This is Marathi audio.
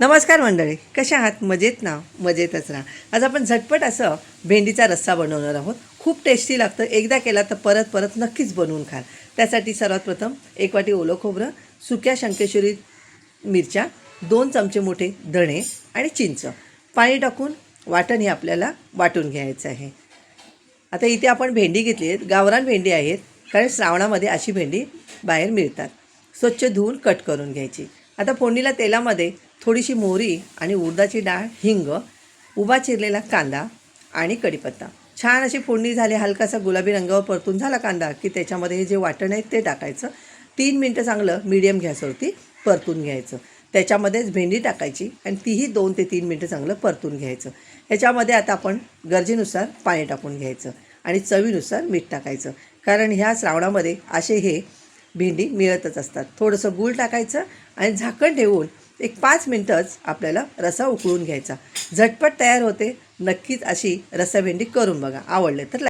नमस्कार मंडळी कशा आहात? मजेत ना? मजेतच राहा. आज आपण झटपट असं भेंडीचा रस्सा बनवणार आहोत. खूप टेस्टी लागतं. एकदा केला तर परत परत नक्कीच बनवून खाल. त्यासाठी सर्वात प्रथम एक वाटी ओलं खोबरं सुक्या शंकेश्वरी मिरच्या दोन चमचे मोठे धणे आणि चिंच. पाणी टाकून वाटण हे आपल्याला वाटून घ्यायचं आहे. आता इथे आपण भेंडी घेतली आहेत. गावरान भेंडी आहेत कारण श्रावणामध्ये अशी भेंडी बाहेर मिळतात. स्वच्छ धुवून कट करून घ्यायची. आता फोडणीला तेलामध्ये थोडीशी मोहरी आणि उडदाची डाळ हिंग उभा चिरलेला कांदा आणि कढीपत्ता. छान अशी फोडणी झाली. हलकासा गुलाबी रंगावर परतून झाला कांदा की त्याच्यामध्ये हे जे वाटण आहे ते टाकायचं. तीन मिनटं चांगलं मीडियम गॅसवरती परतून घ्यायचं. त्याच्यामध्येच भेंडी टाकायची आणि तीही दोन ते तीन मिनटं चांगलं परतून घ्यायचं. ह्याच्यामध्ये आता आपण गरजेनुसार पाणी टाकून घ्यायचं आणि चवीनुसार मीठ टाकायचं. कारण ह्या श्रावणामध्ये असे हे भेंडी मिळतच असतात. थोडंसं गूळ टाकायचं आणि झाकण ठेवून एक पाच मिनटंच आपल्याला रसा उकळून घ्यायचा. झटपट तयार होते. नक्कीच अशी रसाभेंडी करून बघा. आवडले तर